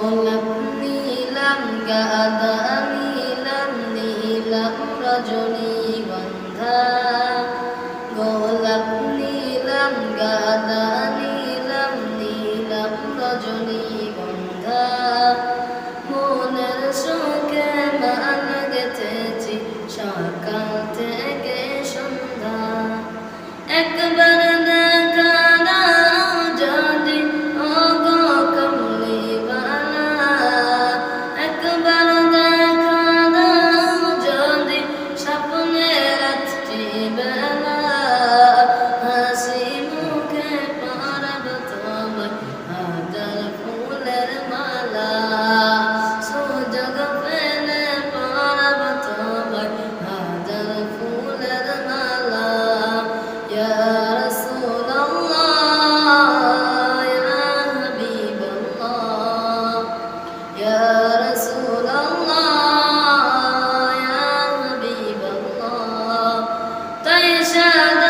ظلت نيلا كأداء نيلا نيلا رجلي وانتا غلت نيلا كأداء نيلا نيلا رجلي وانتا মনের সুখে মান গেতেছি সারা أشهد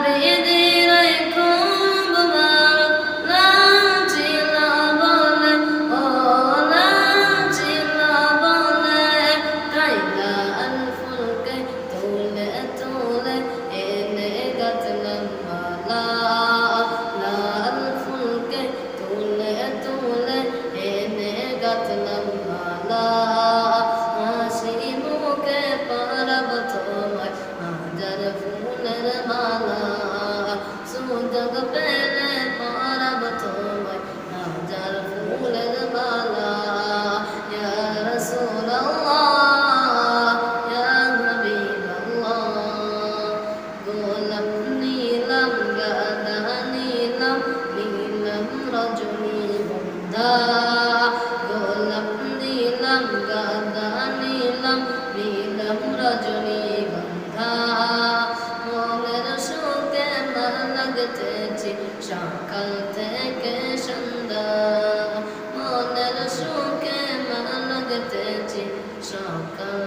গাদা নীলম নীলম রজনী গন্ধা মনের সুখে না লাগতেছি সকাল থেকে সন্ধ্যা মনের সুখে না লাগতেছি সকাল